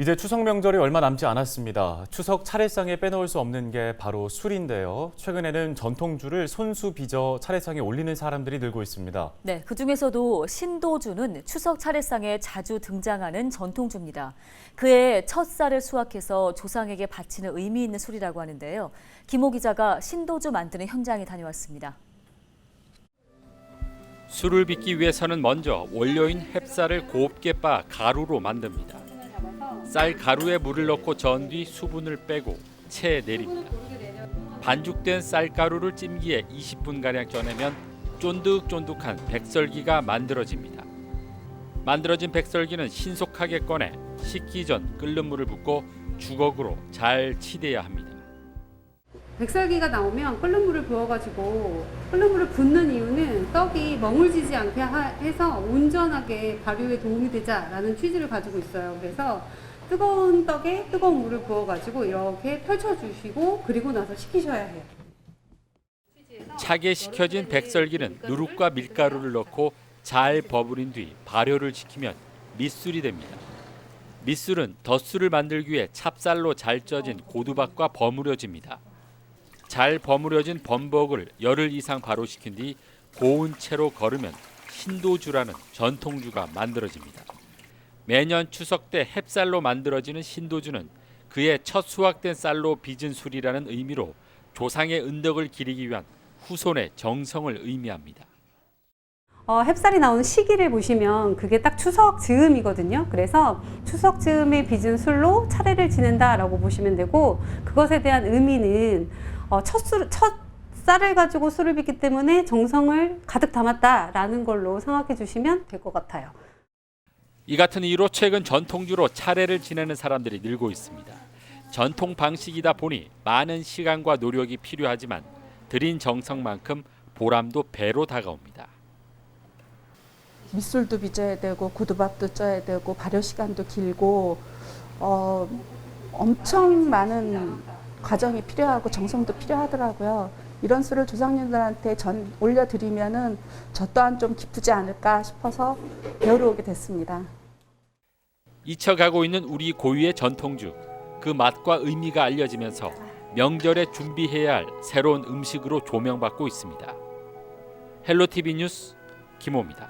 이제 추석 명절이 얼마 남지 않았습니다. 추석 차례상에 빼놓을 수 없는 게 바로 술인데요. 최근에는 전통주를 손수 빚어 차례상에 올리는 사람들이 늘고 있습니다. 네, 그 중에서도 신도주는 추석 차례상에 자주 등장하는 전통주입니다. 그의 첫 쌀을 수확해서 조상에게 바치는 의미 있는 술이라고 하는데요. 김호 기자가 신도주 만드는 현장에 다녀왔습니다. 술을 빚기 위해서는 먼저 원료인 햅쌀을 곱게 빻아 가루로 만듭니다. 쌀 가루에 물을 넣고 저은 뒤 수분을 빼고 체에 내립니다. 반죽된 쌀 가루를 찜기에 20분 가량 쪄내면 쫀득쫀득한 백설기가 만들어집니다. 만들어진 백설기는 신속하게 꺼내 식기 전 끓는 물을 붓고 주걱으로 잘 치대야 합니다. 백설기가 나오면 끓는 물을 부어가지고 끓는 물을 붓는 이유는 떡이 멍울지지 않게 하- 해서 온전하게 발효에 도움이 되자라는 취지를 가지고 있어요. 그래서 뜨거운 떡에 뜨거운 물을 부어가지고 이렇게 펼쳐주시고 그리고 나서 식히셔야 해요. 차게 식혀진 백설기는 누룩과 밀가루를 넣고 잘 버무린 뒤 발효를 시키면 밑술이 됩니다. 밑술은 덧술을 만들기 위해 찹쌀로 잘 쪄진 고두밥과 버무려집니다. 잘 버무려진 범벅을 열흘 이상 발효시킨 뒤 고운 채로 걸으면 신도주라는 전통주가 만들어집니다. 매년 추석 때 햅쌀로 만들어지는 신도주는 그의 첫 수확된 쌀로 빚은 술이라는 의미로 조상의 은덕을 기리기 위한 후손의 정성을 의미합니다. 어, 햅쌀이 나오는 시기를 보시면 그게 딱 추석 즈음이거든요. 그래서 추석 즈음에 빚은 술로 차례를 지낸다라고 보시면 되고 그것에 대한 의미는 어, 첫, 술, 첫 쌀을 가지고 술을 빚기 때문에 정성을 가득 담았다라는 걸로 생각해 주시면 될 것 같아요. 이 같은 이유로 최근 전통주로 차례를 지내는 사람들이 늘고 있습니다. 전통 방식이다 보니 많은 시간과 노력이 필요하지만 들인 정성만큼 보람도 배로 다가옵니다. 밑술도 빚어야 되고 고두밥도 쪄야 되고 발효 시간도 길고 어, 엄청 많은 과정이 필요하고 정성도 필요하더라고요. 이런 술을 조상님들한테 전 올려드리면은 저 또한 좀 기쁘지 않을까 싶어서 배우러 오게 됐습니다. 잊혀가고 있는 우리 고유의 전통주 그 맛과 의미가 알려지면서 명절에 준비해야 할 새로운 음식으로 조명받고 있습니다. 헬로 TV 뉴스 김호입니다.